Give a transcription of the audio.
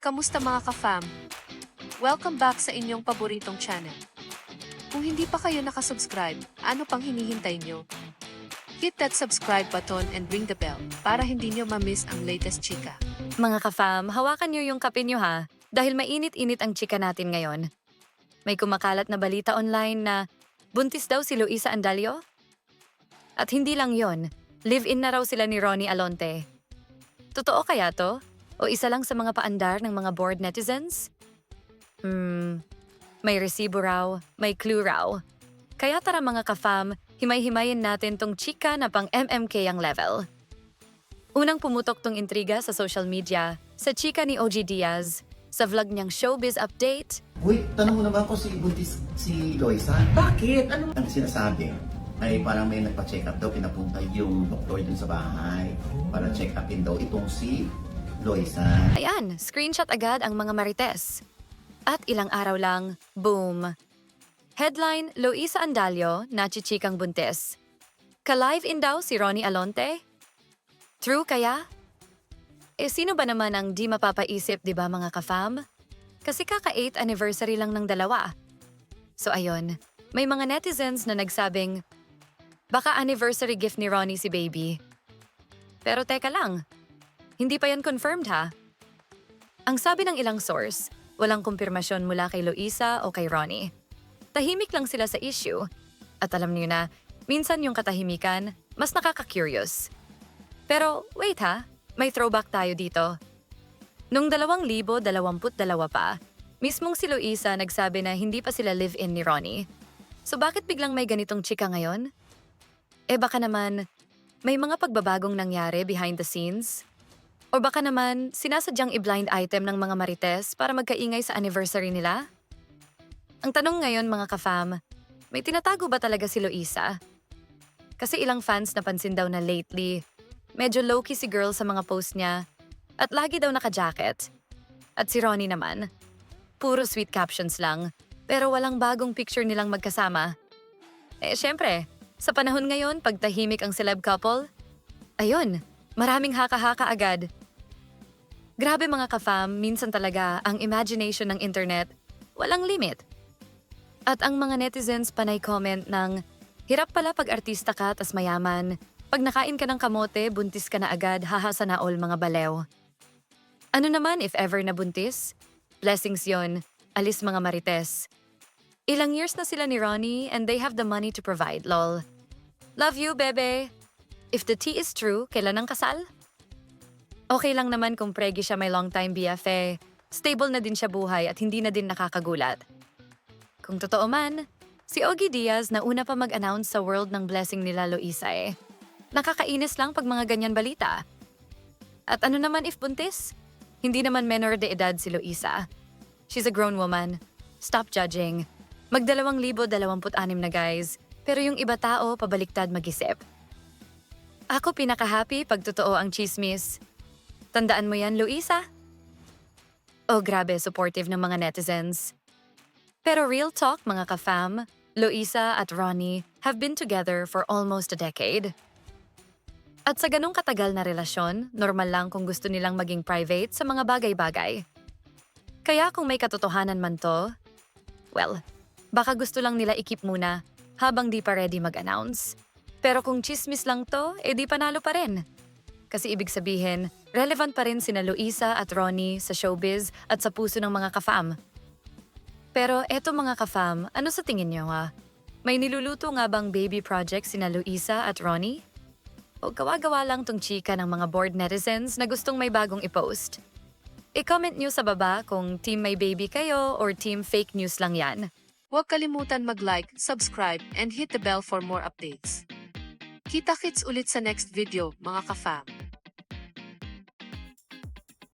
Kamusta mga ka-fam? Welcome back sa inyong paboritong channel. Kung hindi pa kayo nakasubscribe, ano pang hinihintay nyo? Hit that subscribe button and ring the bell para hindi nyo ma-miss ang latest chika. Mga ka-fam, hawakan niyo yung kape niyo ha, dahil mainit-init ang chika natin ngayon. May kumakalat na balita online na buntis daw si Luisa Andalio? At hindi lang yon, live-in na raw sila ni Ronnie Alonte. Totoo kaya to? O isa lang sa mga paandar ng mga bored netizens? Hmm, may resibo raw, may clue raw. Kaya tara mga ka-fam, himay-himayin natin tong chika na pang MMK ang level. Unang pumutok tong intriga sa social media sa chika ni OG Diaz sa vlog niyang showbiz update. Uy, tanong mo naman ko si Buntis si Loisa. Bakit? Ano? Ang sinasabi ay parang may nagpa-check up daw, pinapunta yung doktor dun sa bahay para check upin daw itong si Loisa. Ayan, screenshot agad ang mga marites. At ilang araw lang, boom. Headline, Loisa Andalio, nachichikang buntis. Ka-live in daw si Ronnie Alonte? True kaya? Eh sino ba naman ang di mapapaisip, di ba mga ka-fam? Kasi kaka 8th anniversary lang ng dalawa. So ayun, may mga netizens na nagsabing, baka anniversary gift ni Ronnie si baby. Pero teka lang, hindi pa yan confirmed ha. Ang sabi ng ilang source, walang kumpirmasyon mula kay Loisa o kay Ronnie. Tahimik lang sila sa issue. At alam niyo na, minsan yung katahimikan, mas nakaka-curious. Pero wait ha, may throwback tayo dito. Noong 2022 pa, mismong si Loisa nagsabi na hindi pa sila live-in ni Ronnie. So bakit biglang may ganitong chika ngayon? Eh baka naman, may mga pagbabagong nangyari behind the scenes? O baka naman, sinasadyang i-blind item ng mga marites para magkaingay sa anniversary nila? Ang tanong ngayon mga ka-fam, may tinatago ba talaga si Loisa? Kasi ilang fans napansin daw na lately, medyo low-key si girl sa mga post niya at lagi daw naka-jacket. At si Ronnie naman, puro sweet captions lang, pero walang bagong picture nilang magkasama. Eh syempre, sa panahon ngayon pag tahimik ang celeb couple, ayun, maraming haka-haka agad. Grabe mga ka-fam, minsan talaga ang imagination ng internet, walang limit. At ang mga netizens panay comment ng, hirap pala pag artista ka tas mayaman, pag nakain ka ng kamote, buntis ka na agad, hahasa na all mga balew. Ano naman if ever na buntis? Blessings yon, alis mga marites. Ilang years na sila ni Ronnie and they have the money to provide, lol. Love you, bebe! If the tea is true, kailan ang kasal? Okay lang naman kung pregi siya may long-time BFA. Stable na din siya buhay at hindi na din nakakagulat. Kung totoo man, si Ogie Diaz na una pa mag-announce sa world ng blessing nila Loisa eh. Nakakainis lang pag mga ganyan balita. At ano naman if buntis? Hindi naman menor de edad si Loisa. She's a grown woman. Stop judging. Dalawamput anim na guys, pero yung iba tao pabaliktad mag-isip. Ako pinaka-happy pag totoo ang chismis. Tandaan mo yan, Luisa? Oh, grabe, supportive ng mga netizens. Pero real talk, mga ka-fam, Luisa at Ronnie have been together for almost a decade. At sa ganong katagal na relasyon, normal lang kung gusto nilang maging private sa mga bagay-bagay. Kaya kung may katotohanan man to, well, baka gusto lang nila ikip muna habang di pa ready mag-announce. Pero kung chismis lang to, eh di panalo pa rin. Kasi ibig sabihin, relevant pa rin sina Luisa at Ronnie sa showbiz at sa puso ng mga kafam. Pero eto mga kafam, ano sa tingin nyo ha? May niluluto nga bang baby project sina Luisa at Ronnie? O gawa-gawa lang tong chika ng mga bored netizens na gustong may bagong i-post? I-comment nyo sa baba kung team may baby kayo or team fake news lang yan. Huwag kalimutan mag-like, subscribe, and hit the bell for more updates. Kita-kits ulit sa next video, mga ka-fam.